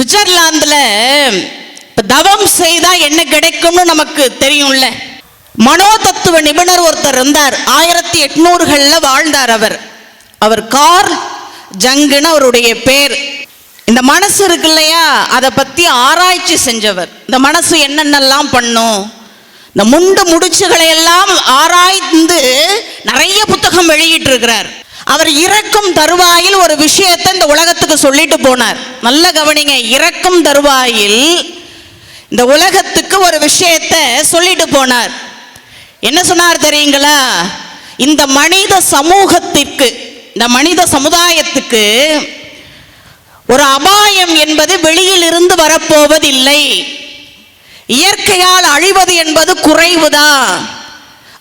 சுவிட்சர்லாந்துல தவம் செய்தா என்ன கிடைக்கும்னு நமக்கு தெரியும்ல? மனோதத்துவ நிபுணர் ஒருத்தர் இருந்தார். ஆயிரத்தி எட்நூறுகள்ல வாழ்ந்தார் அவர். அவர் கார் ஜங்குன்னு அவருடைய பேர். இந்த மனசு இருக்கு இல்லையா? அதை பத்தி ஆராய்ச்சி செஞ்சவர். இந்த மனசு என்னென்னலாம் பண்ணும்? இந்த முண்டு முடிச்சுகளை எல்லாம் ஆராய்ந்து நிறைய புத்தகம் வெளியிட்டு இருக்கிறார் அவர் இறக்கும் தருவாயில் ஒரு விஷயத்தை இந்த உலகத்துக்கு சொல்லிட்டு போனார். நல்ல கவனிங்க இறக்கும் தருவாயில் இந்த உலகத்துக்கு ஒரு விஷயத்த சொல்லிட்டு போனார். என்ன சொன்னார் தெரியுங்களா? இந்த மனித சமூகத்திற்கு இந்த மனித சமுதாயத்துக்கு ஒரு அபாயம் என்பது வெளியில் இருந்து வரப்போவதில்லை. இயற்கையால் அழிவது என்பது குறைவுதான்.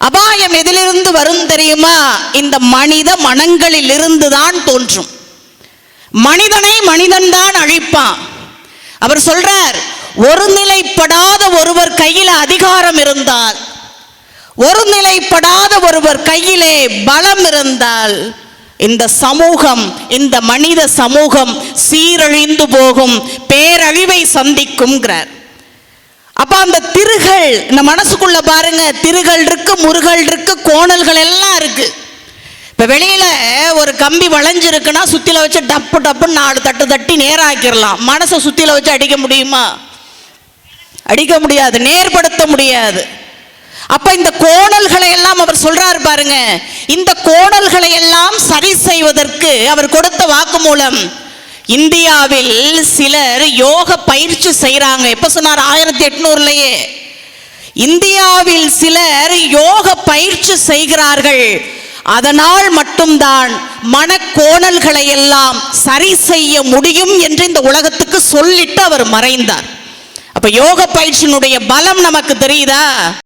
அபாயம் எதிலிருந்து வரும் தெரியுமா? இந்த மனித மனங்களில் இருந்து தான் தோன்றும். மனிதனை மனிதன்தான் அழிப்பான். அவர் சொல்றார் ஒருநிலைப்படாத ஒருவர் கையில் அதிகாரம் இருந்தால் ஒருநிலைப்படாத ஒருவர் கையிலே பலம் இருந்தால் இந்த சமூகம் இந்த மனித சமூகம் சீரழிந்து போகும் பேரழிவை சந்திக்கும்ங்கிறார். அப்ப அந்த திருகள் இந்த மனசுக்குள்ள பாருங்க திருகள் இருக்கு முருகள் இருக்கு கோணல்கள் எல்லாம் இருக்கு. இப்ப வெளியில ஒரு கம்பி வளைஞ்சிருக்குன்னா சுத்தில வச்சு டப்பு டப்புன்னு நாலு தட்டு தட்டி நேராக்கிடலாம் மனசை சுத்தில வச்சு அடிக்க முடியுமா? அடிக்க முடியாது நேர்படுத்த முடியாது. அப்ப இந்த கோணல்களை எல்லாம் அவர் சொல்றாரு பாருங்க. இந்த கோணல்களை எல்லாம் சரி செய்வதற்கு அவர் கொடுத்த வாக்குமூலம் இந்தியாவில் சிலர் யோக பயிற்சி செய்கிறாங்க எப்ப சொன்னார்? ஆயிரத்தி எட்நூறுலயே. இந்தியாவில் சிலர் யோக பயிற்சி செய்கிறார்கள். அதனால் மட்டும்தான் மனக்கோணல்களை எல்லாம் சரி செய்ய முடியும் என்று இந்த உலகத்துக்கு சொல்லிட்டு அவர் மறைந்தார். அப்ப யோக பயிற்சியினுடைய பலம் நமக்கு தெரியுதா?